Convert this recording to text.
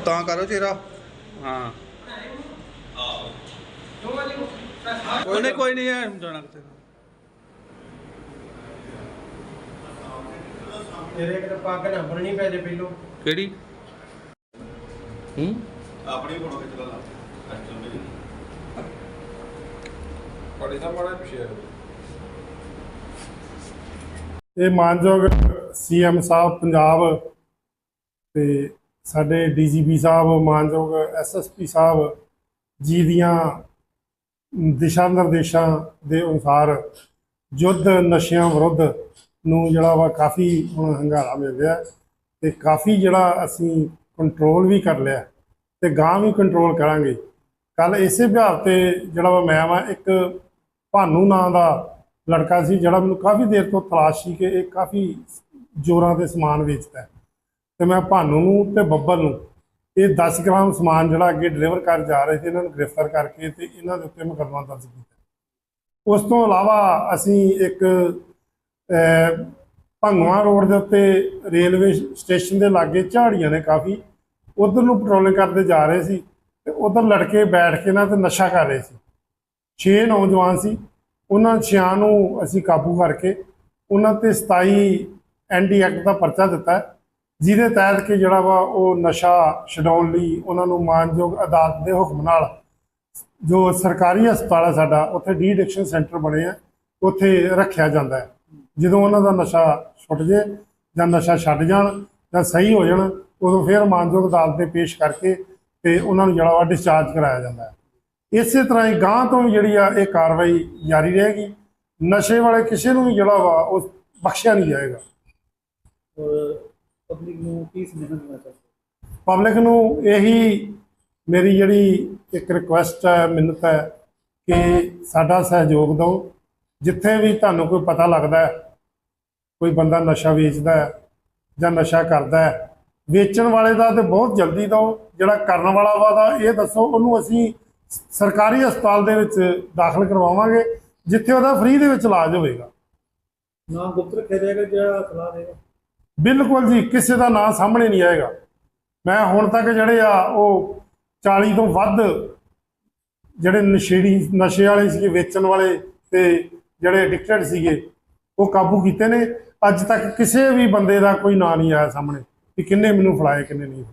ਤਾਂ ਕਰੋ ਚਿਹਰਾ। ਹਾਂ। ਕੋਈ ਨਹੀਂ ਕੋਈ ਨਹੀਂ ਹੈ ਜਾਣਾ ਕਿਤੇ। ਤੇਰੇ ਕਿਤੇ ਪੱਗ ਨਾ ਬੰਨਣੀ ਪੈ ਜੇ ਪਹਿਲੋਂ। ਕਿਹੜੀ? ਹੂੰ? ਆਪਣੀ ਫੋਟੋ ਖਿੱਚ ਲਾ ਕਸਟਮ ਮੇਰੀ ਬੜੀ ਦਾ ਮਾੜਾ ਪਿਛੇ ਇਹ ਮਾਨਯੋਗ ਸੀਐਮ ਸਾਹਿਬ ਪੰਜਾਬ ਤੇ ਸਾਡੇ ਡੀਜੀਪੀ ਸਾਹਿਬ, ਮਾਨਯੋਗ ਐਸਐਸਪੀ ਸਾਹਿਬ ਜੀ ਦੀਆਂ ਦਿਸ਼ਾ ਨਿਰਦੇਸ਼ਾਂ ਦੇ ਅਨੁਸਾਰ ਯੁੱਧ ਨਸ਼ਿਆਂ ਵਿਰੁੱਧ ਨੂੰ ਜਿਹੜਾ ਵਾ ਕਾਫੀ ਹੁਣ ਹੰਗਾਰਾ ਮਿਲ ਰਿਹਾ ਹੈ ਤੇ ਕਾਫੀ ਜਿਹੜਾ ਅਸੀਂ ਕੰਟਰੋਲ ਵੀ ਕਰ ਲਿਆ ਤੇ ਗਾਂ ਵੀ ਕੰਟਰੋਲ ਕਰਾਂਗੇ। ਕੱਲ ਇਸੇ ਵਿਹਾਰ ਤੇ ਜਿਹੜਾ ਵਾ ਮੈਂ ਵਾ ਇੱਕ ਭਾਨੂ ਨਾਂ ਦਾ ਲੜਕਾ ਸੀ ਜਿਹੜਾ ਮੈਨੂੰ ਕਾਫੀ ਦੇਰ ਤੋਂ ਤਲਾਸ਼ ਸੀ ਕਿ ਇਹ ਕਾਫੀ ਜੋਰਾਂ ਤੇ ਸਮਾਨ ਵੇਚਦਾ ਹੈ। ਤੇ ਮੈਂ ਭਾਨੂ ਨੂੰ ਤੇ ਬੱਬਲ ਨੂੰ ਇਹ 10 ਗ੍ਰਾਮ ਸਮਾਨ ਜਿਹੜਾ ਅੱਗੇ ਡਿਲੀਵਰ ਕਰ ਜਾ ਰਹੇ ਸੀ ਇਹਨਾਂ ਨੂੰ ਗ੍ਰਿਫਤਾਰ ਕਰਕੇ ਤੇ ਇਹਨਾਂ ਦੇ ਉੱਤੇ ਮੁਕੱਦਮਾ ਦਰਜ ਕੀਤਾ। ਉਸ ਤੋਂ ਇਲਾਵਾ ਅਸੀਂ ਇੱਕ ਅਹ, ਭੰਗਵਾ ਰੋਡ ਦੇ ਉੱਤੇ ਰੇਲਵੇ ਸਟੇਸ਼ਨ ਦੇ ਲਾਗੇ ਝਾੜੀਆਂ ਨੇ ਕਾਫੀ ਉਧਰ ਨੂੰ ਪੈਟਰੋਲਿੰਗ ਕਰਦੇ ਜਾ ਰਹੇ ਸੀ ਤੇ ਉਧਰ ਲੜਕੇ ਬੈਠ ਕੇ ਨਾ ਤੇ ਨਸ਼ਾ ਕਰ ਰਹੇ ਸੀ। ਛੇ ਨੌਜਵਾਨ ਸੀ ਉਹਨਾਂ ਛਿਆਂ ਨੂੰ ਅਸੀਂ ਕਾਬੂ ਕਰਕੇ ਉਹਨਾਂ ਤੇ 27 ਐਨਡੀ ਐਕਟ ਦਾ ਪਰਚਾ ਦਿੱਤਾ। ਜਿਹਦੇ ਤਹਿਤ ਕਿ ਜਿਹੜਾ ਵਾ ਉਹ ਨਸ਼ਾ ਛਡਾਉਣ ਲਈ ਉਹਨਾਂ ਨੂੰ ਮਾਨਯੋਗ ਅਦਾਲਤ ਦੇ ਹੁਕਮ ਨਾਲ ਜੋ ਸਰਕਾਰੀ ਹਸਪਤਾਲ ਹੈ ਸਾਡਾ, ਉੱਥੇ ਡੀ ਐਡਿਕਸ਼ਨ ਸੈਂਟਰ ਬਣੇ ਆ, ਉੱਥੇ ਰੱਖਿਆ ਜਾਂਦਾ ਹੈ। ਜਦੋਂ ਉਹਨਾਂ ਦਾ ਨਸ਼ਾ ਛੁੱਟ ਜੇ ਜਾਂ ਨਸ਼ਾ ਛੱਡ ਜਾਣ ਜਾਂ ਸਹੀ ਹੋ ਜਾਣ, ਉਦੋਂ ਫਿਰ ਮਾਨਯੋਗ ਅਦਾਲਤ ਦੇ ਪੇਸ਼ ਕਰਕੇ ਤੇ ਉਹਨਾਂ ਨੂੰ ਜਿਹੜਾ ਵਾ ਡਿਸਚਾਰਜ ਕਰਾਇਆ ਜਾਂਦਾ ਹੈ। ਇਸੇ ਤਰ੍ਹਾਂ ਹੀ ਗਾਂ ਤੋਂ ਵੀ ਜਿਹੜੀ ਆ ਇਹ ਕਾਰਵਾਈ ਜਾਰੀ ਰਹੇਗੀ। ਨਸ਼ੇ ਵਾਲੇ ਕਿਸੇ ਨੂੰ ਵੀ ਜਿਹੜਾ ਵਾ ਉਹ ਬਖਸ਼ਿਆ ਨਹੀਂ ਜਾਏਗਾ। ਪਬਲਿਕ ਨੂੰ ਕੀ ਸੁਨੇਹਾ ਦੇਣਾ ਚਾਹੁੰਦੇ ਪਬਲਿਕ ਨੂੰ ਇਹੀ ਮੇਰੀ ਜਿਹੜੀ ਇੱਕ ਰਿਕੁਐਸਟ ਹੈ ਮਿੰਨਤ ਹੈ ਕਿ ਸਾਡਾ ਸਹਿਯੋਗ ਦਿਓ। ਜਿੱਥੇ ਵੀ ਤੁਹਾਨੂੰ ਕੋਈ ਪਤਾ ਲੱਗਦਾ ਹੈ ਕੋਈ ਬੰਦਾ ਨਸ਼ਾ ਵੇਚਦਾ ਹੈ ਜਾਂ ਨਸ਼ਾ ਕਰਦਾ ਹੈ ਵੇਚਣ ਵਾਲੇ ਦਾ ਤੇ ਬਹੁਤ ਜਲਦੀ ਦਿਓ। ਜਿਹੜਾ ਕਰਨ ਵਾਲਾ ਵਾ ਦਾ ਇਹ ਦੱਸੋ ਉਹਨੂੰ ਅਸੀਂ ਸਰਕਾਰੀ ਹਸਪਤਾਲ ਦੇ ਵਿੱਚ ਦਾਖਲ ਕਰਵਾਵਾਂਗੇ ਜਿੱਥੇ ਉਹਦਾ ਫ੍ਰੀ ਦੇ ਵਿੱਚ ਇਲਾਜ ਹੋਵੇਗਾ। ਨਾਮ ਗੁਪਤ ਰੱਖਿਆ ਜਾਏਗਾ ਜਿਹੜਾ ਸਲਾਹ ਦੇਗਾ? ਬਿਲਕੁਲ ਜੀ, ਕਿਸੇ ਦਾ ਨਾਂ ਸਾਹਮਣੇ ਨਹੀਂ ਆਏਗਾ। ਮੈਂ ਹੁਣ ਤੱਕ ਜਿਹੜੇ ਆ, ਉਹ 40 ਤੋਂ ਵੱਧ ਜਿਹੜੇ ਨਸ਼ੇੜੀ, ਨਸ਼ੇ ਵਾਲੇ ਸੀਗੇ, ਵੇਚਣ ਵਾਲੇ ਤੇ ਜਿਹੜੇ ਐਡਿਕਟਡ ਸੀਗੇ, ਉਹ ਕਾਬੂ ਕੀਤੇ ਨੇ। ਅੱਜ ਤੱਕ ਕਿਸੇ ਵੀ ਬੰਦੇ ਦਾ ਕੋਈ ਨਾਂ ਨਹੀਂ ਆਇਆ ਸਾਹਮਣੇ ਕਿ ਕਿੰਨੇ ਮੈਨੂੰ ਫੜਾਏ, ਕਿੰਨੇ ਨਹੀਂ